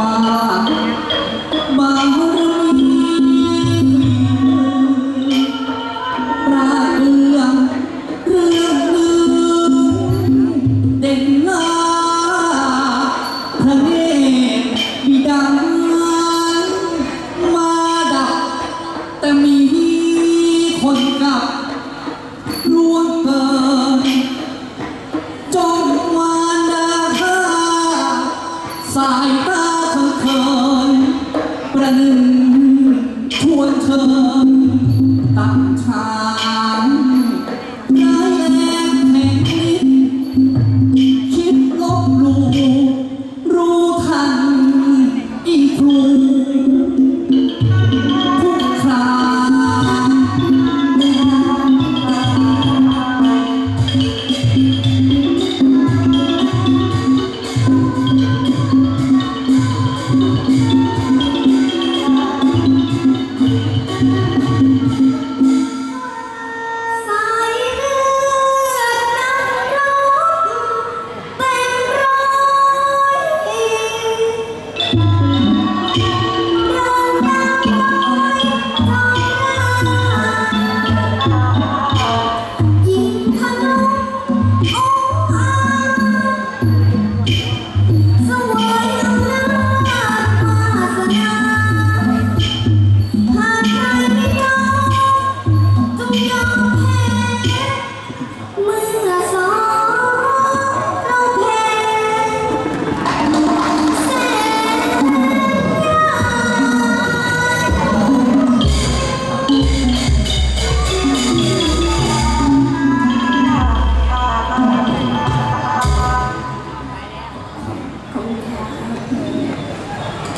มา มา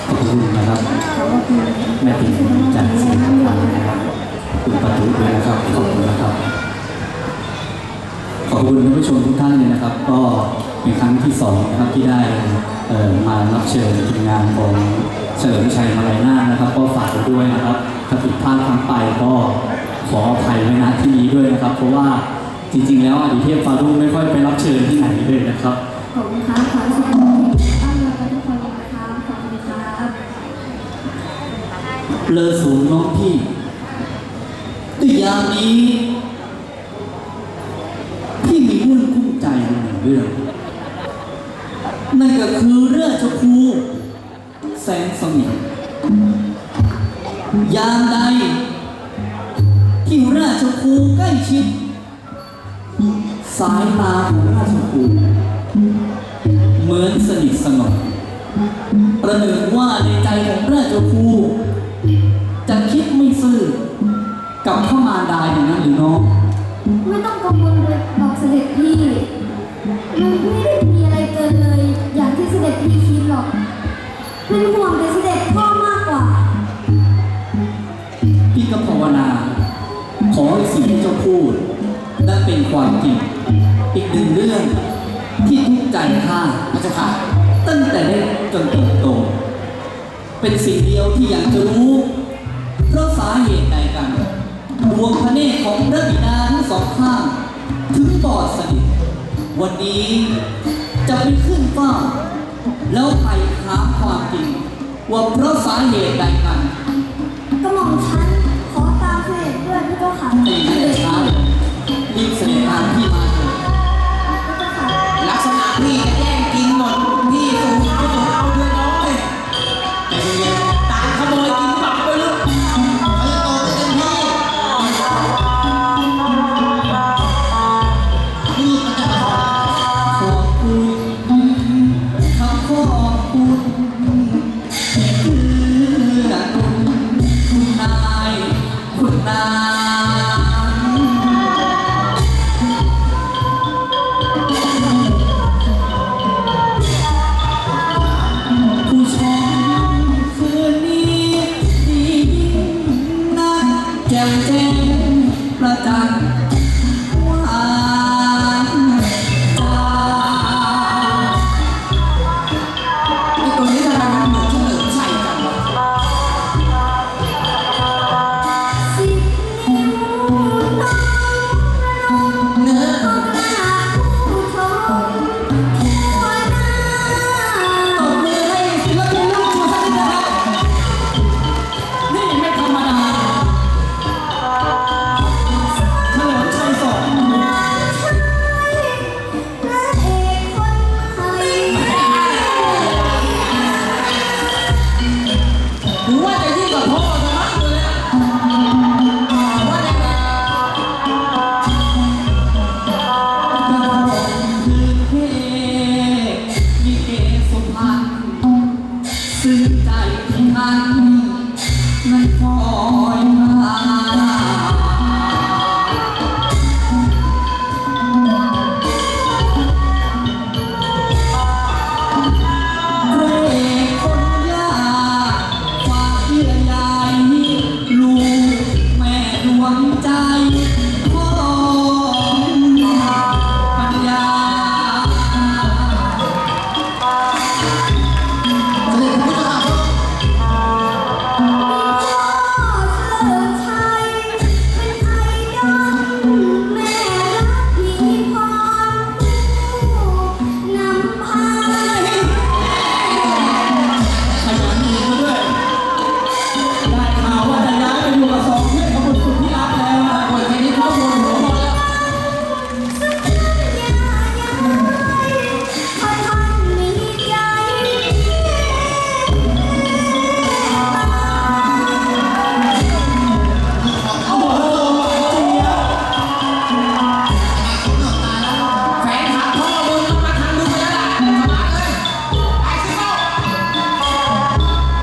คุณนะครับแม่ติ๋มจากสีน้ำตาลนะครับคุณประตูด้วยนะครับขอบคุณนะครับ ขอบคุณท่านผู้ชมทุกท่านเลยนะครับ ก็เป็นครั้งที่สองนะครับที่ได้เอ่อมารับเชิญทีมงานของเฉลิมชัยมาลัยนานะครับ ก็ฝากด้วยนะครับถ้าผิดพลาดครั้งไปก็ขออภัยไว้ณที่นี้ด้วยนะครับ เพราะว่าจริง ๆ แล้วอดิเทพฟารุ่งไม่ค่อยไปรับเชิญที่ไหนเลยนะครับขอบคุณค่ะ เลอสูงน้องพี่แต่ยามนี้ พี่มีเรื่องกุ้มใจหนึ่งเรื่องนั่นก็คือเรื่องเจ้าครูแสงสมิงยามใด ที่ราชครูใกล้ชิด สายตาของราชครูเหมือนสนิทสนมประหนึ่งว่าในใจของราชครู จะคิดไม่ซื่อกับข้ามารดาอย่างนั้นหรือน้องไม่ต้องกังวลเลยหรอกเสด็จพี่มันไม่ได้มีอะไรเกินเลย อย่างที่เสด็จพี่คิดหรอกเป็นห่วงแต่เสด็จพ่อมากกว่า พี่ก็ภาวนา ขอให้สิ่งที่เจ้าพูดนั้นเป็นความจริงอีกหนึ่งเรื่องที่ทุกข์ใจข้าพระเจ้าค่ะตั้งแต่เด็กจนเติบโต เป็นสิ่งเดียวที่อยากจะรู้ เพราะสาเหตุใดกันดวงพระเนตรของพระบิดาทั้งสองข้าง ถึงบอดสนิทวันนี้จะไปขึ้นเฝ้า แล้วไปถามความจริง ว่าเพราะสาเหตุใดกันก็มองฉันขอตามเสด็จด้วยพี่เจ้าค่ะตีให้ได้ช้าเลยรีบเสด็จตามพี่มา